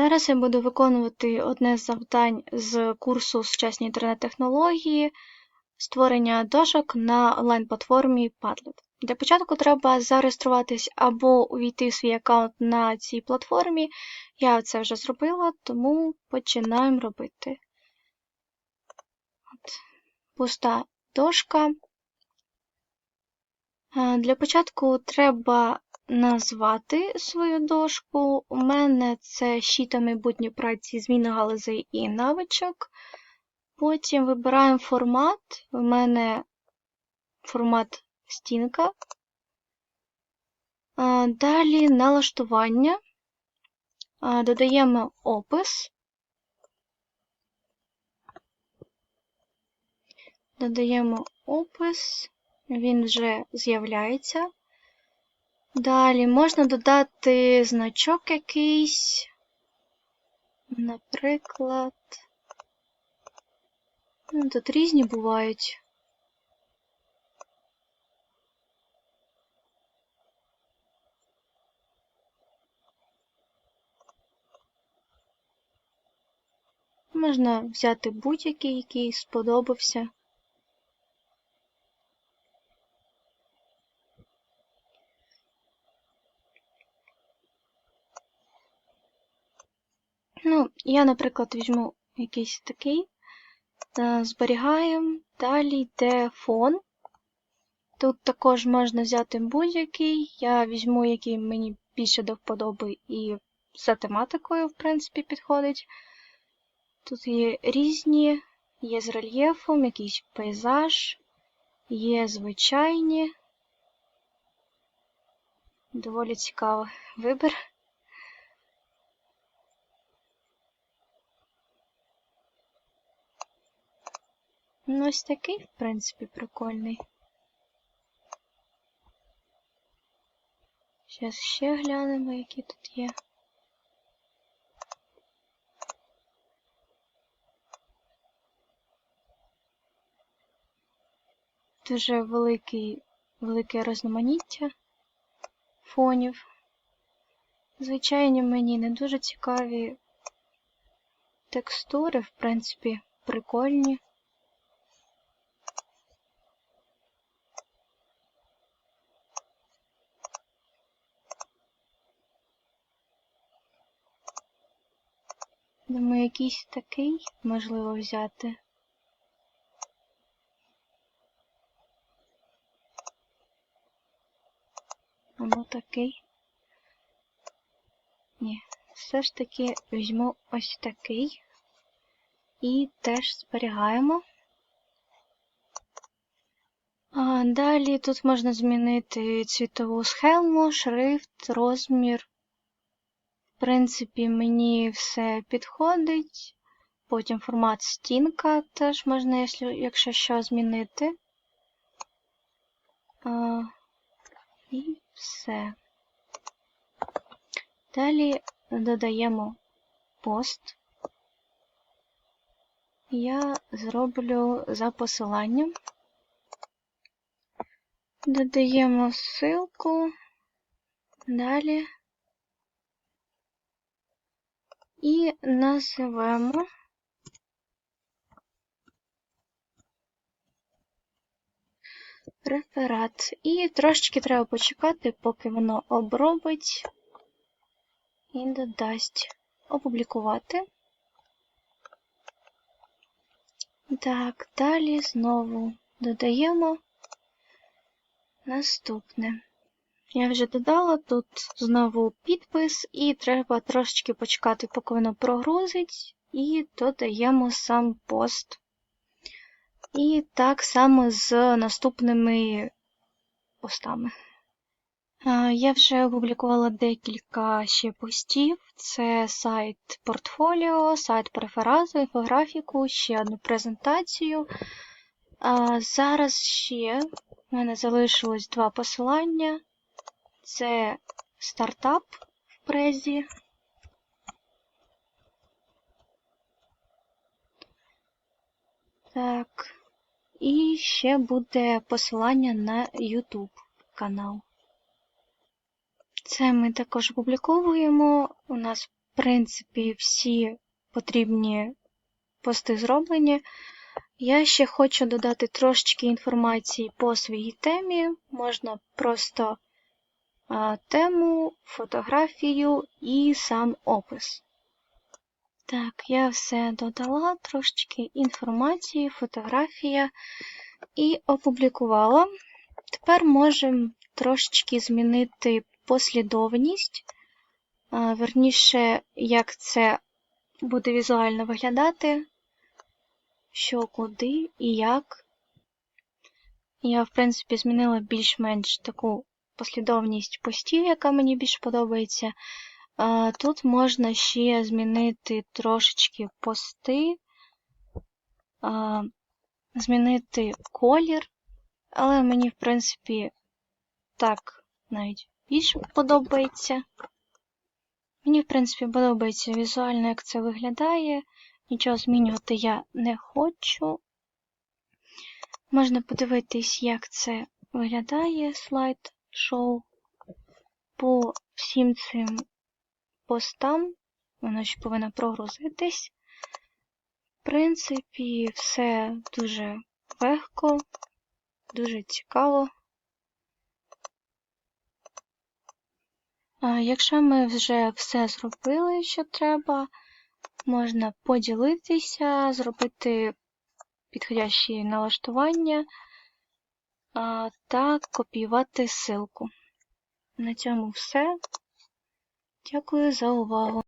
Зараз я буду виконувати одне з завдань з курсу Сучасні інтернет-технології створення дошок на онлайн-платформі Padlet. Для початку треба зареєструватись або увійти в свій аккаунт на цій платформі. Я це вже зробила, тому починаємо робити. От. Пуста дошка. Е, Для початку треба назвати свою дошку. У мене це щита майбутньої праці, зміна галузей і навичок. Потім вибираємо формат. У мене формат стінка. Далі налаштування. Додаємо опис. Додаємо опис, він вже з'являється. Далі можна додати значок якийсь. Наприклад. Ну, тут різні бувають. Можна взяти будь-який, який сподобався. Ну, я, наприклад, візьму якийсь такий, та зберігаємо. Далі йде фон. Тут також можна взяти будь-який. Я візьму, який мені більше до вподоби і за тематикою, в принципі, підходить. Тут є різні, є з рельєфом, якийсь пейзаж, є звичайні. Доволі цікавий вибір. Ну, ось такий, в принципі, прикольний. Зараз ще глянемо, які тут є. Дуже великий, велике різноманіття фонів. Звичайно, мені не дуже цікаві текстури, в принципі, прикольні. Думаю, якийсь такий можливо взяти. Або такий. Ні, все ж таки візьму ось такий і теж зберігаємо. А Далі тут можна змінити цвітову схему, шрифт, розмір. Принципі, мені все підходить. Потім формат стінка теж можна, якщо що, змінити. І все. Далі додаємо пост. Я зроблю за посиланням. Додаємо ссылку. Далі. І називемо реферат. І трошечки треба почекати, поки воно обробить і додасть опублікувати. Так, далі знову додаємо наступне. Я вже додала тут знову підпис, і треба трошечки почекати, поки воно прогрузить, і додаємо сам пост. І так само з наступними постами. Я вже опублікувала декілька ще постів. Це сайт портфоліо, сайт преферазу, інфографіку, ще одну презентацію. Зараз ще в мене залишилось два посилання. Це стартап в презі. Так. І ще буде посилання на YouTube канал. Це ми також опубліковуємо. У нас в принципі, всі потрібні пости зроблені. Я ще хочу додати трошечки інформації по своїй темі. Можна просто тему, фотографію і сам опис. Так, я все додала, трошечки інформації, фотографія і опублікувала. Тепер можемо трошечки змінити послідовність, верніше, як це буде візуально виглядати, що куди і як. Я, в принципі, змінила більш-менш таку послідовність постів, яка мені більш подобається. Тут можна ще змінити трошечки пости, змінити колір, але мені, в принципі, так навіть більш подобається. Мені, в принципі, подобається візуально, як це виглядає. Нічого змінювати я не хочу. Можна подивитись, як це виглядає слайд шоу по всім цим постам. Воно ще повинно прогрузитись. В принципі, все дуже легко, дуже цікаво. Якщо ми вже все зробили, що треба, можна поділитися, зробити підходящі налаштування та копіювати ссылку. На цьому все. Дякую за увагу.